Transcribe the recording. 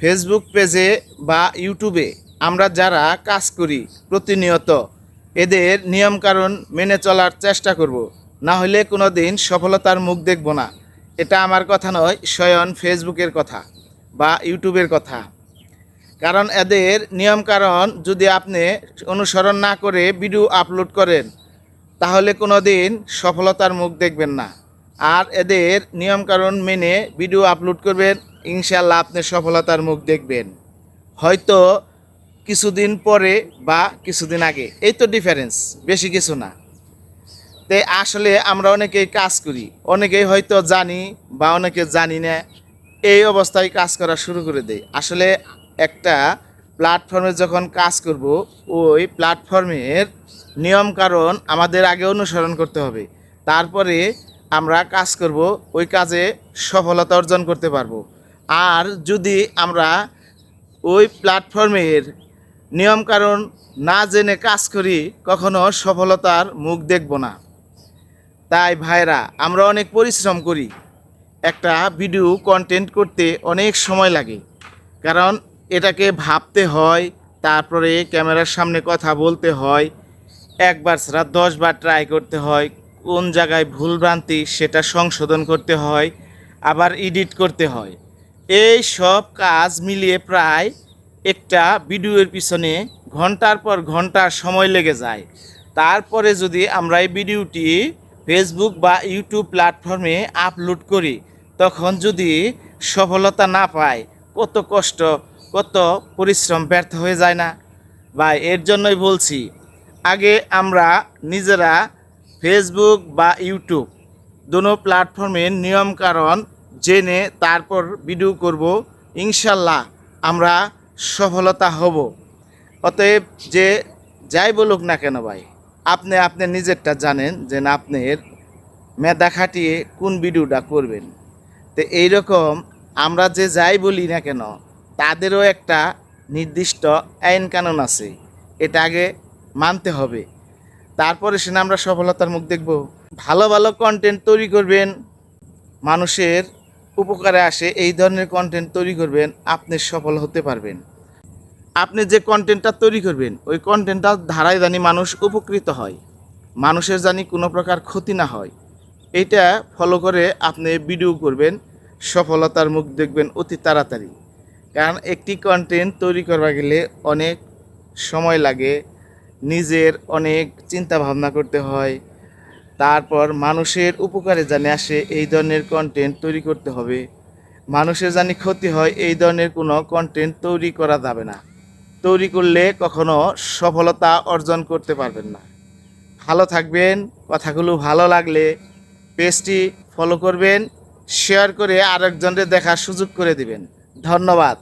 Facebook পেজে বা ইউটিউবে আমরা যারা কাজ করি প্রতিনিয়ত, এদের নিয়মকানুন মেনে চলার চেষ্টা করব। না হলে কোনো দিন সফলতার মুখ দেখব না। এটা আমার কথা নয়, স্বয়ং ফেসবুকের কথা বা ইউটিউবের কথা। কারণ এদের নিয়মকানুন যদি আপনি অনুসরণ না করে ভিডিও আপলোড করেন, তাহলে কোনো দিন সফলতার মুখ দেখবেন না। আর এদের নিয়মকানুন মেনে ভিডিও আপলোড করবেন ইনশাল্লাহ আপনি সফলতার মুখ দেখবেন। হয়তো কিছুদিন পরে বা কিছুদিন আগে। এই তো ডিফারেন্স বেশি কিছু না। তে আসলে আমরা অনেকেই কাজ করি। অনেকেই হয়তো জানি বা অনেকে জানি না, এই অবস্থায় কাজ করা শুরু করে দেয় আসলে একটা প্ল্যাটফর্মে যখন কাজ করব, ওই প্ল্যাটফর্মের নিয়ম কারণ আমাদের আগে অনুসরণ করতে হবে। তারপরে আমরা কাজ করব, ওই কাজে সফলতা অর্জন করতে পারব। আর যদি আমরা ওই প্ল্যাটফর্মের নিয়মকানুন না জেনে কাজ করি, কখনো সফলতার মুখ দেখব না। তাই ভাইরা আমরা অনেক পরিশ্রম করি। একটা ভিডিও কন্টেন্ট করতে অনেক সময় লাগে। কারণ এটাকে ভাবতে হয়, তারপরে ক্যামেরার সামনে কথা বলতে হয়। একবার ছাড়া দশবার ট্রাই করতে হয়, কোন জায়গায় ভুলভ্রান্তি সেটা সংশোধন করতে হয়, আবার এডিট করতে হয়। এই সব কাজ মিলিয়ে প্রায় একটা ভিডিওর পিছনে ঘণ্টার পর ঘণ্টা সময় লেগে যায়। তারপরে যদি আমরা এই ভিডিওটি ফেসবুক বা ইউটিউব প্ল্যাটফর্মে আপলোড করি, তখন যদি সফলতা না পাই কত কষ্ট, কত পরিশ্রম ব্যর্থ হয়ে যায় না? ভাই, এর জন্যই বলছি, আগে আমরা নিজেরা ফেসবুক বা ইউটিউব দোনো প্ল্যাটফর্মের নিয়ম কারণ জেনে তারপর ভিডিও করব। ইনশাল্লাহ আমরা সফলতা হব। অতএব যে যাই বলুক না কেন ভাই, আপনি আপনি নিজেরটা জানেন যে না আপনার মেধা খাটিয়ে কোন ভিডিওটা করবেন। তো এইরকম আমরা যে যাই বলি না কেন, তাদেরও একটা নির্দিষ্ট আইন কানুন আছে। এটা আগে মানতে হবে। তারপরে সে আমরা সফলতার মুখ দেখব। ভালো ভালো কন্টেন্ট তৈরি করবেন মানুষের উপকারে আসে, এই ধরনের কন্টেন্ট তৈরি করবেন, আপনি সফল হতে পারবেন। আপনি যে কন্টেন্টটা তৈরি করবেন, ওই কন্টেন্টটা ধারায় জানি মানুষ উপকৃত হয়। মানুষের জানি কোনো প্রকার ক্ষতি না হয়। এটা ফলো করে আপনি ভিডিও করবেন, সফলতার মুখ দেখবেন অতি তাড়াতাড়ি। কারণ একটি কন্টেন্ট তৈরি করবা গেলে অনেক সময় লাগে, নিজের অনেক চিন্তা ভাবনা করতে হয় তারপর মানুষের উপকারে জানে আসে এই ধরনের কন্টেন্ট তৈরি করতে হবে। মানুষের জানি ক্ষতি হয়, এই ধরনের কোনো কন্টেন্ট তৈরি করা যাবে না। তৈরি করলে কখনো সফলতা অর্জন করতে পারবেন না। ভালো থাকবেন, কথাগুলো ভালো লাগলে পেজটি ফলো করবেন শেয়ার করে আরেকজনকে দেখার সুযোগ করে দিবেন। ধন্যবাদ।